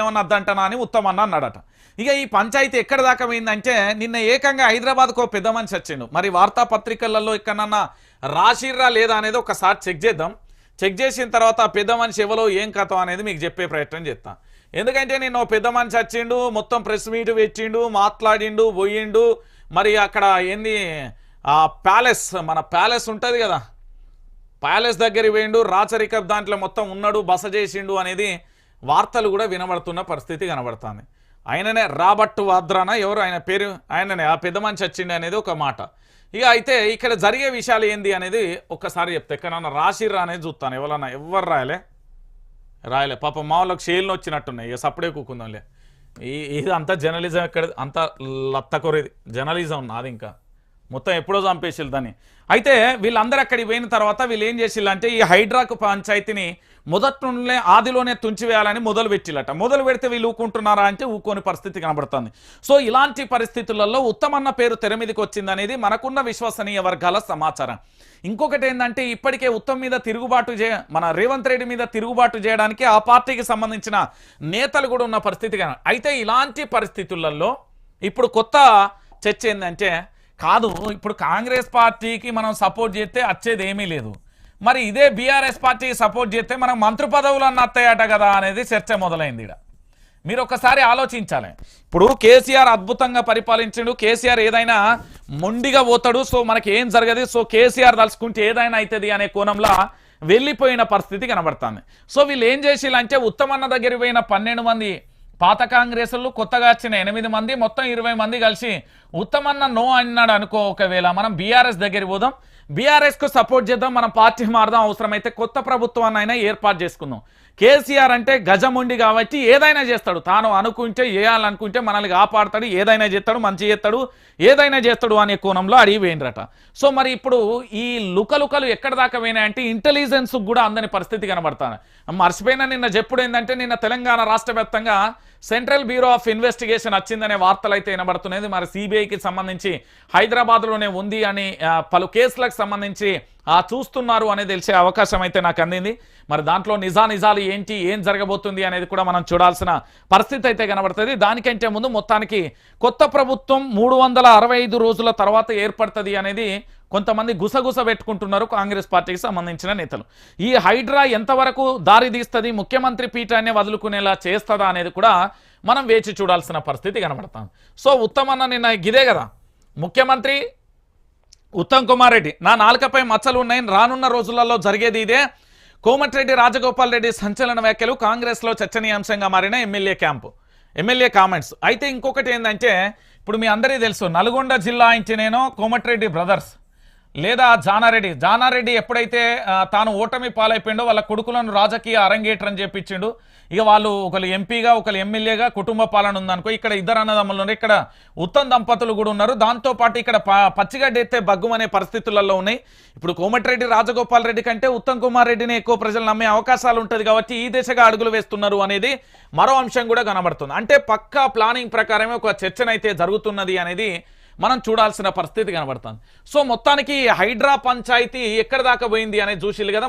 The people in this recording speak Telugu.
ఏమన్నా అద్దంటనా అని ఉత్తమన్న అన్నాడట. ఇక ఈ పంచాయతీ ఎక్కడ దాకా పోయిందంటే నిన్న ఏకంగా హైదరాబాద్కు పెద్ద మనిషి వచ్చిండు. మరి వార్తాపత్రికలలో ఎక్కడన్నా రాసిర్రా లేదా అనేది ఒకసారి చెక్ చేద్దాం. చెక్ చేసిన తర్వాత పెద్ద మనిషి ఎవరో ఏం కథ అనేది మీకు చెప్పే ప్రయత్నం చేస్తాను ఎందుకంటే నేను పెద్ద మనిషి వచ్చిండు మొత్తం ప్రెస్ మీట్ పెట్టిండు మాట్లాడిండు పోయిండు. మరి అక్కడ ఏంది ఆ ప్యాలెస్ మన ప్యాలెస్ ఉంటుంది కదా. ప్యాలెస్ దగ్గరికి పోయిండు రాచరిక దాంట్లో మొత్తం ఉన్నాడు బస చేసిండు అనేది వార్తలు కూడా వినబడుతున్న పరిస్థితి కనబడుతుంది. ఆయననే రాబర్ట్ వాద్రాన? ఎవరు? ఆయన పేరు ఆయననే. ఆ పెద్ద మనిషి వచ్చింది అనేది ఒక మాట. ఇక అయితే ఇక్కడ జరిగే విషయాలు ఏంది అనేది ఒక్కసారి చెప్తే. ఎక్కడన్నా రాసిర్రా అనేది చూస్తాను. ఎవరన్నా ఎవరు రాయలే? రాయలే. పాప మా వాళ్ళకి షేల్ని వచ్చినట్టున్నాయి. ఇక సప్పుడే కూకుందాంలే. ఈ ఇది అంతా జర్నలిజం ఎక్కడ అంత లత్తకొరేది. జర్నలిజం నాది ఇంకా. మొత్తం ఎప్పుడో చంపేసిల్లు దాన్ని. అయితే వీళ్ళందరూ అక్కడికి పోయిన తర్వాత వీళ్ళు ఏం చేసిల్లు అంటే ఈ హైడ్రాక్ పంచాయతీని మొదటి ఆదిలోనే తుంచివేయాలని మొదలు పెట్టిలట. మొదలు పెడితే వీళ్ళు ఊకుంటున్నారా అంటే ఊకోని పరిస్థితి కనబడుతుంది. సో ఇలాంటి పరిస్థితులలో ఉత్తమన్న పేరు తెర మీదకి వచ్చిందనేది మనకున్న విశ్వసనీయ వర్గాల సమాచారం. ఇంకొకటి ఏంటంటే ఇప్పటికే ఉత్తమ్ మీద తిరుగుబాటు చే మన రేవంత్ రెడ్డి మీద తిరుగుబాటు చేయడానికి ఆ పార్టీకి సంబంధించిన నేతలు కూడా ఉన్న పరిస్థితి కన అయితే ఇలాంటి పరిస్థితులలో ఇప్పుడు కొత్త చర్చ ఏంటంటే కాదు ఇప్పుడు కాంగ్రెస్ పార్టీకి మనం సపోర్ట్ చేస్తే వచ్చేది ఏమీ లేదు. మరి ఇదే బీఆర్ఎస్ పార్టీ సపోర్ట్ చేస్తే మనం మంత్రి పదవులు అన్న వస్తాయట కదా అనేది చర్చ మొదలైంది ఇక్కడ మీరు ఒక్కసారి ఆలోచించాలి. ఇప్పుడు కేసీఆర్ అద్భుతంగా పరిపాలించడు. కేసీఆర్ ఏదైనా మొండిగా పోతాడు. సో మనకి ఏం జరగదు. సో కేసీఆర్ తలుచుకుంటే ఏదైనా అవుతుంది అనే కోణంలో వెళ్ళిపోయిన పరిస్థితి కనబడుతుంది. సో వీళ్ళు ఏం చేసిల్లంటే ఉత్తమన్న దగ్గర పోయిన పన్నెండు మంది పాత కాంగ్రెస్లు కొత్తగా వచ్చిన ఎనిమిది మంది మొత్తం ఇరవై మంది కలిసి ఉత్తమన్న నో అన్నాడు అనుకో ఒకవేళ. మనం బీఆర్ఎస్ దగ్గర పోదాం. బీఆర్ఎస్కు సపోర్ట్ చేద్దాం. మనం పార్టీ మారదాం. అవసరమైతే కొత్త ప్రభుత్వాన్ని అయినా ఏర్పాటు చేసుకుందాం. కేసీఆర్ అంటే గజముండి కాబట్టి ఏదైనా చేస్తాడు. తాను అనుకుంటే చేయాలనుకుంటే మనల్ని కాపాడతాడు. ఏదైనా చేస్తాడు మంచి చేస్తాడు. ఏదైనా చేస్తాడు అనే కోణంలో అడిగిపోయినరట సో మరి ఇప్పుడు ఈ లుకలుకలు ఎక్కడ దాకా పోయినాయంటే ఇంటెలిజెన్స్ కూడా అందని పరిస్థితి కనబడతాను మర్చిపోయిన నిన్న చెప్పుడు ఏంటంటే నిన్న తెలంగాణ రాష్ట్ర వ్యాప్తంగా సెంట్రల్ బ్యూరో ఆఫ్ ఇన్వెస్టిగేషన్ వచ్చిందనే వార్తలు అయితే వినబడుతున్నది మరి సిబిఐకి సంబంధించి హైదరాబాద్లోనే ఉంది అని పలు కేసులకు సంబంధించి ఆ చూస్తున్నారు అనేది తెలిసే అవకాశం అయితే నాకు అందింది. మరి దాంట్లో నిజా నిజాలు ఏంటి ఏం జరగబోతుంది అనేది కూడా మనం చూడాల్సిన పరిస్థితి అయితే కనబడుతుంది. దానికంటే ముందు మొత్తానికి కొత్త ప్రభుత్వం మూడు రోజుల తర్వాత ఏర్పడుతుంది అనేది కొంతమంది గుసగుస పెట్టుకుంటున్నారు కాంగ్రెస్ పార్టీకి సంబంధించిన నేతలు. ఈ హైడ్రా ఎంతవరకు దారి తీస్తుంది ముఖ్యమంత్రి పీఠాన్ని వదులుకునేలా చేస్తుందా అనేది కూడా మనం వేచి చూడాల్సిన పరిస్థితి కనబడతాం. సో ఉత్తమన్న నిన్న గిదే కదా. ముఖ్యమంత్రి ఉత్తమ్ కుమార్ రెడ్డి నా నాలుకపై మచ్చలు ఉన్నాయి రానున్న రోజులలో జరిగేది ఇదే. కోమటిరెడ్డి రాజగోపాల్ రెడ్డి సంచలన వ్యాఖ్యలు కాంగ్రెస్లో చర్చనీయాంశంగా మారిన ఎమ్మెల్యే క్యాంపు. MLA comments. అయితే ఇంకొకటి ఏంటంటే ఇప్పుడు మీ అందరికీ తెలుసు నల్గొండ జిల్లా ఇంచినేనో కోమటిరెడ్డి బ్రదర్స్. లేదా జానారెడ్డి జానారెడ్డి ఎప్పుడైతే తాను ఓటమి పాలైపోయిండో వాళ్ళ కొడుకులను రాజకీయ అరంగేట్రం చేపించిండు ఇక వాళ్ళు ఒకరు ఎంపీగా ఒకరు ఎమ్మెల్యేగా కుటుంబ పాలన ఉందనుకో ఇక్కడ ఇద్దరు అన్నదమ్ములు ఉన్నారు ఇక్కడ ఉత్తమ్ దంపతులు కూడా ఉన్నారు. దాంతో పాటు ఇక్కడ ప- పచ్చిగడ్డ ఎత్తే బగ్గుమనే పరిస్థితులలో ఉన్నాయి. ఇప్పుడు కోమటిరెడ్డి రాజగోపాల్ రెడ్డి కంటే ఉత్తమ్ కుమార్ రెడ్డిని ఎక్కువ ప్రజలు నమ్మే అవకాశాలు ఉంటుంది కాబట్టి ఈ దిశగా అడుగులు వేస్తున్నారు అనేది మరో అంశం కూడా కనబడుతుంది. అంటే పక్కా ప్లానింగ్ ప్రకారమే ఒక చర్చనైతే జరుగుతున్నది అనేది మనం చూడాల్సిన పరిస్థితి కనబడుతుంది. సో మొత్తానికి హైడ్రా పంచాయతీ ఎక్కడ దాకా పోయింది అనేది చూసిల్లు కదా.